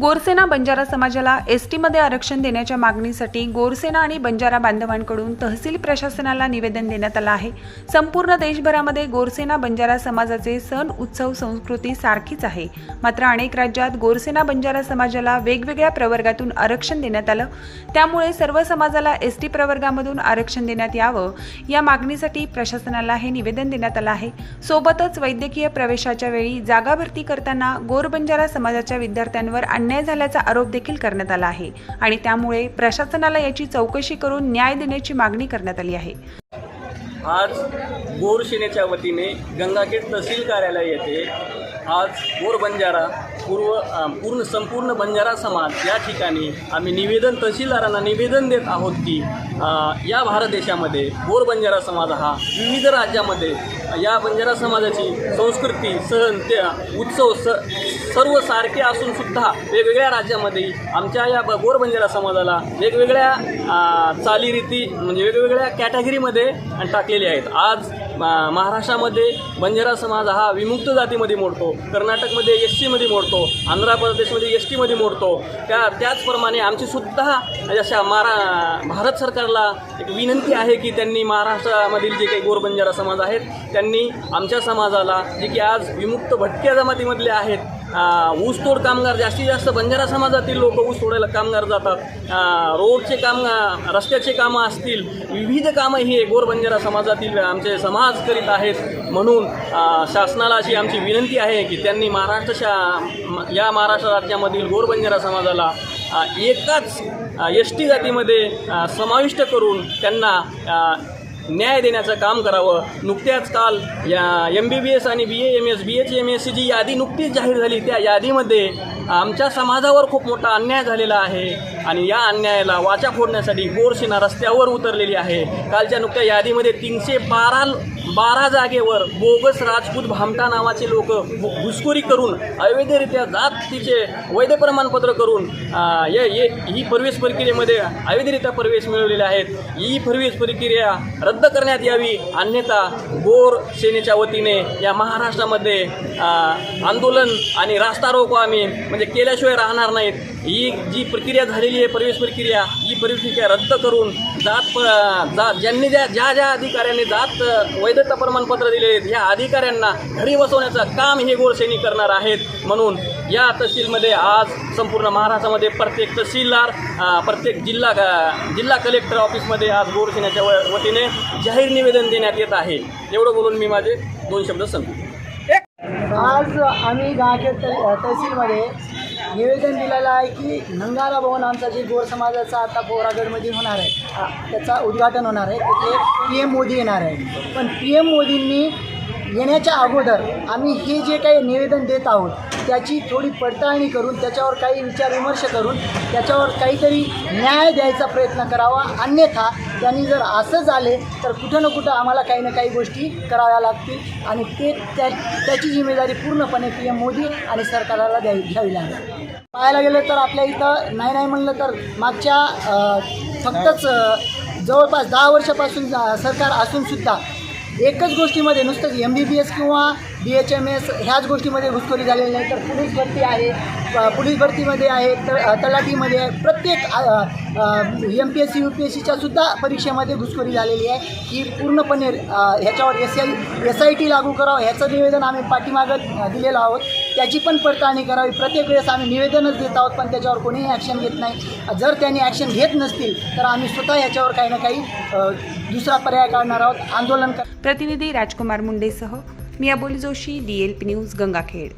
गोरसेना बंजारा समाजाला एस टीमध्ये आरक्षण देण्याच्या मागणीसाठी गोरसेना आणि बंजारा बांधवांकडून तहसील प्रशासनाला निवेदन देण्यात आलं आहे. संपूर्ण देशभरामध्ये गोरसेना बंजारा समाजाचे सण उत्सव संस्कृती सारखीच आहे. मात्र अनेक राज्यात गोरसेना बंजारा समाजाला वेगवेगळ्या प्रवर्गातून आरक्षण देण्यात आलं. त्यामुळे सर्व समाजाला एस टी प्रवर्गामधून आरक्षण देण्यात यावं या मागणीसाठी प्रशासनाला हे निवेदन देण्यात आलं आहे. सोबतच वैद्यकीय प्रवेशाच्या वेळी जागा भरती करताना गोरबंजारा समाजाच्या विद्यार्थ्यांवर अन्याय झाल्याचा आरोप देखील करण्यात आला आहे आणि त्यामुळे प्रशासनाला याची चौकशी करून न्याय देण्याची मागणी करण्यात आली आहे. आज गोर सेनेच्या वतीने गंगाखेड तहसील कार्यालय येथे आज गोर बंजारा पूर्व पूर्ण संपूर्ण बंजारा समाज या ठिकाणी आम्ही निवेदन तहसीलदारांना निवेदन देत आहोत की या भारत देशामध्ये गोर बंजारा समाज हा विविध राज्यामध्ये या बंजारा समाजाची संस्कृती सण ते उत्सव स सर्व सारखे असून सुद्धा वेगवेगळ्या राज्यामध्ये आमच्या या गोर बंजारा समाजाला वेगवेगळ्या चालीरीती म्हणजे वेगवेगळ्या कॅटेगरीमध्ये टाकलेले आहेत. आज मा- महाराष्ट्रामध्ये बंजारा समाज हा विमुक्त जातीमध्ये मोडतो कर्नाटकमध्ये एस टीमध्ये मोडतो आंध्र प्रदेशमध्ये एस टीमध्ये मोडतो. त्या त्याचप्रमाणे आमचीसुद्धा जशा अशा मारा भारत सरकारला एक विनंती आहे की त्यांनी महाराष्ट्रामधील जे काही गोर बंजारा समाज आहेत त्यांनी आमच्या समाजाला जे की आज विमुक्त भटक्या जमातीमधले आहेत ऊसतोड कामगार जास्तीत जास्त बंजारा समाजातील लोक ऊस तोडायला कामगार जातात. रोडचे काम रस्त्याचे कामं असतील विविध कामं ही गोर बंजारा समाजातील आमचे समाज करीत आहेत. म्हणून शासनाला अशी आमची विनंती आहे की त्यांनी महाराष्ट्र शा या महाराष्ट्र राज्यामधील गोर बंजारा समाजाला एकाच एस टी जातीमध्ये समाविष्ट करून त्यांना न्याय देण्याचं काम करावं. नुकत्याच काल या एम बी बी एस आणि B A M S B H M S C G यादी नुकतीच जाहीर झाली. त्या यादीमध्ये आमच्या समाजावर खूप मोठा अन्याय झालेला आहे. आणि या अन्यायाला वाचा फोडण्यासाठी गोरसेना रस्त्यावर उतरलेली आहे. कालच्या नुकत्या यादीमध्ये तीनशे बारा बारा जागेवर बोगस राजपूत भामटा नावाचे लोक घुसखोरी करून अवैधरित्या जातीचे वैध प्रमाणपत्र करून ये ये ही प्रवेश प्रक्रियेमध्ये अवैधरित्या प्रवेश मिळवलेले आहेत. ही प्रवेश प्रक्रिया रद्द करण्यात यावी अन्यथा गोर सेनेच्या वतीने या महाराष्ट्रामध्ये आंदोलन आणि रास्ता रोको आम्ही म्हणजे केल्याशिवाय राहणार नाहीत. ही जी प्रक्रिया झालेली आहे प्रवेश प्रक्रिया ही प्रवेश प्रक्रिया रद्द करून जात प- जा ज्यांनी ज्या ज्या ज्या अधिकाऱ्यांनी जात वैधता प्रमाणपत्र दिले आहेत या अधिकाऱ्यांना घरी बसवण्याचं काम हे गोरसेनी करणार आहेत. म्हणून या तहसीलमध्ये आज संपूर्ण महाराष्ट्रामध्ये प्रत्येक तहसीलदार प्रत्येक जिल्हा जिल्हा कलेक्टर ऑफिसमध्ये आज गोरसेनेच्या व- वतीने जाहीर निवेदन देण्यात येत आहे. एवढं बोलून मी माझे दोन शब्द सांगतो आज आम्ही गाखेड तहसीलमध्ये निवेदन दिलेलं आहे की नंगारा भवन आमचा जे गोर समाजाचा आता बोरागडमध्ये होणार आहे त्याचा उद्घाटन होणार आहे तिथे पी एम मोदी येणार आहे. पण पी एम मोदींनी येण्याच्या अगोदर आम्ही हे जे काही निवेदन देत आहोत त्याची थोडी पडताळणी करून त्याच्यावर काही विचारविमर्श करून त्याच्यावर काहीतरी न्याय द्यायचा प्रयत्न करावा. अन्यथा त्यांनी जर असं झाले तर कुठं ना कुठं आम्हाला काही ना काही गोष्टी कराव्या लागतील. आणि ते त्या त्याची जिम्मेदारी पूर्णपणे पी एम मोदी आणि सरकारला द्यावी घ्यावी लागेल. पाहायला गेलं तर आपल्या इथं नाही नाही म्हणलं तर मागच्या फक्तच जवळपास दहा वर्षापासून सरकार असूनसुद्धा एकच गोष्टीमध्ये नुसतंच एम बी बी एस किंवा बी एच एम एस ह्याच गोष्टीमध्ये घुसखोरी झालेली नाही तर पोलीस भरती आहे. पोलीस भरतीमध्ये आहे तर तलाठीमध्ये आहे. प्रत्येक M P S C U P S सीच्या सुद्धा परीक्षेमध्ये घुसखोरी झालेली आहे. ही पूर्णपणे ह्याच्यावर S I S I T लागू करावं ह्याचं निवेदन आम्ही पाठीमागं दिलेलं आहोत. त्याची पण पडताळणी करावी. प्रत्येक वेळेस आम्ही निवेदनच देत आहोत पण त्याच्यावर कोणीही ॲक्शन घेत नाही. जर त्यांनी ॲक्शन घेत नसतील तर आम्ही स्वतः ह्याच्यावर काही ना काही दुसरा पर्याय काढणार आहोत. आंदोलन प्रतिनिधी राजकुमार मुंडेसह मी Aboli Joshi D L P news Gangakhed.